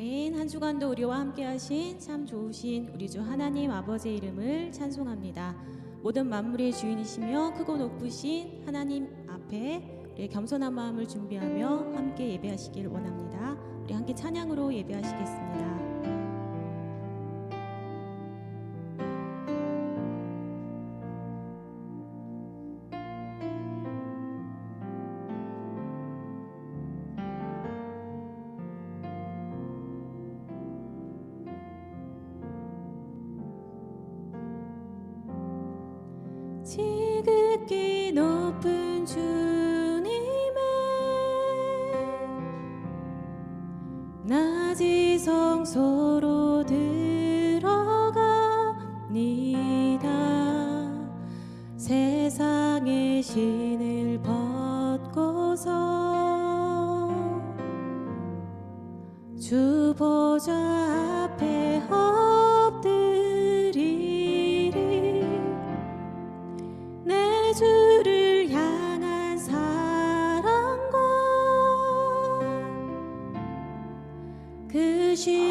아멘. 한 주간도 우리와 함께 하신 참 좋으신 우리 주 하나님 아버지의 이름을 찬송합니다. 모든 만물의 주인이시며 크고 높으신 하나님 앞에 우리 겸손한 마음을 준비하며 함께 예배하시길 원합니다. 우리 함께 찬양으로 예배하시겠습니다. 성소로 들어가니다. 세상의 신을 벗고서 주 보좌 앞에 엎드리리. 내 주를 향한 사랑과 그 신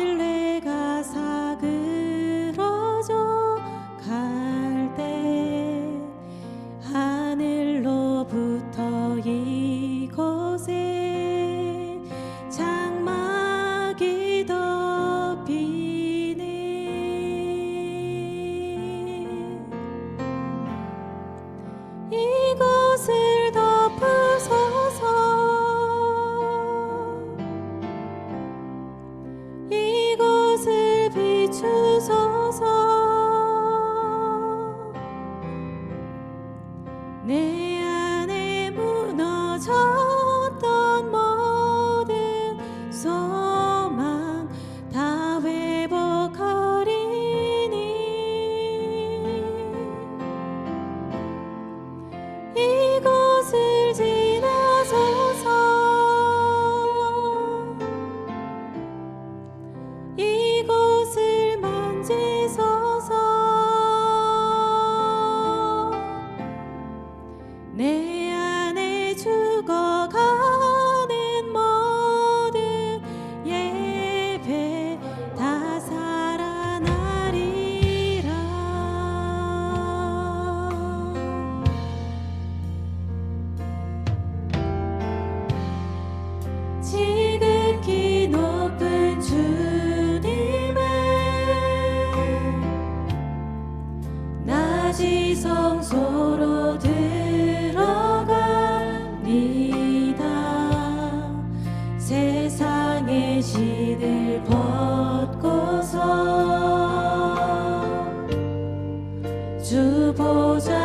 보좌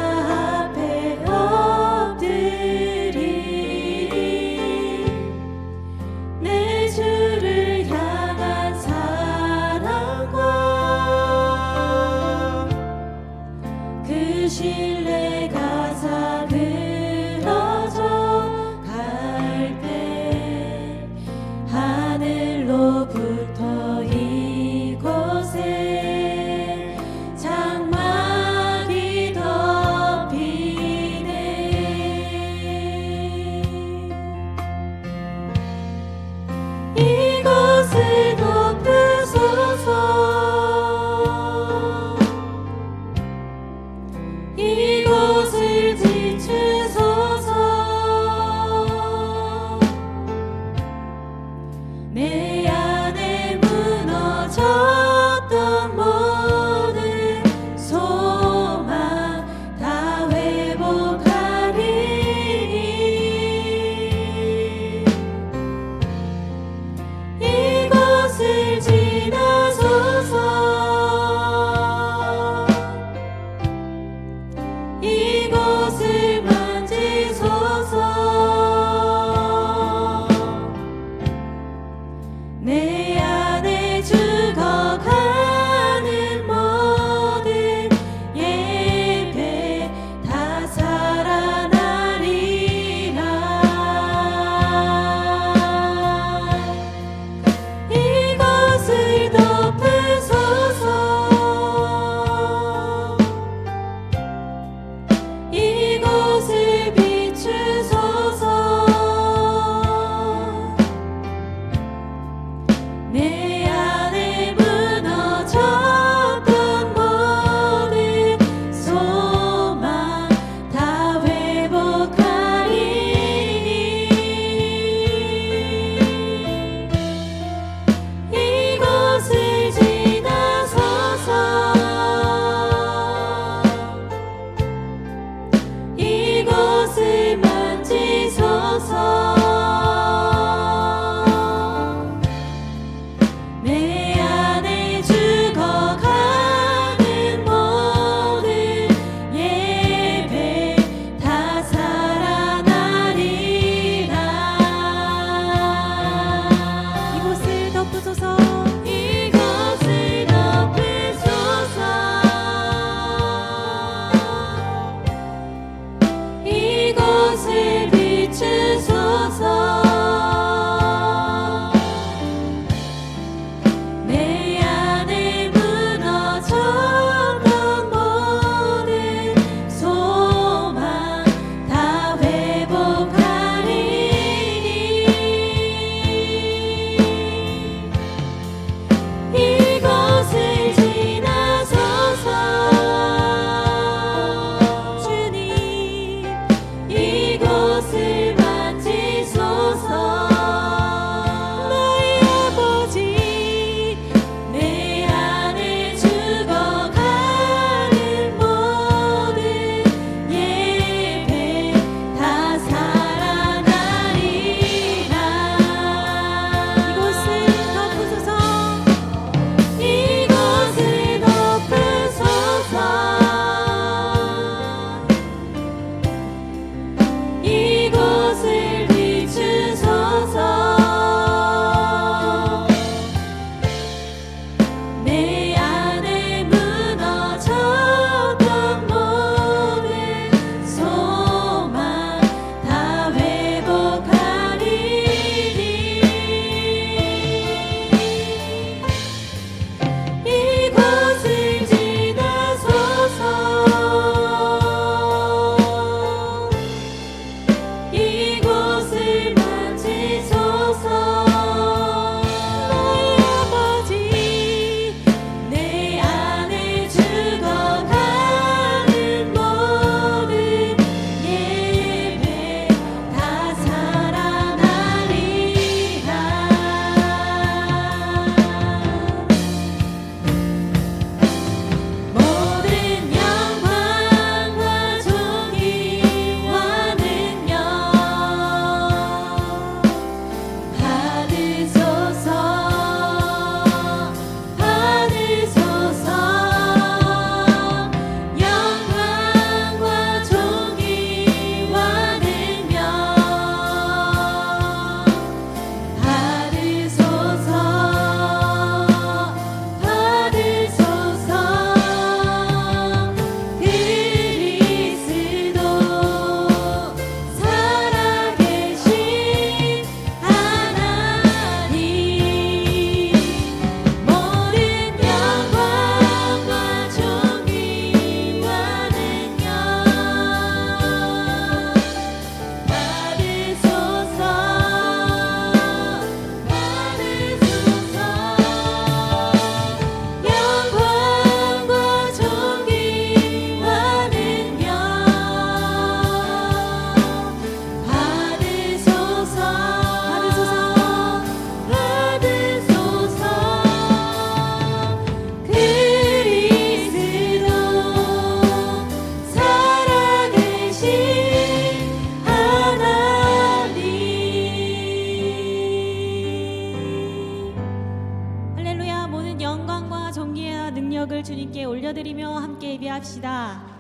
합시다.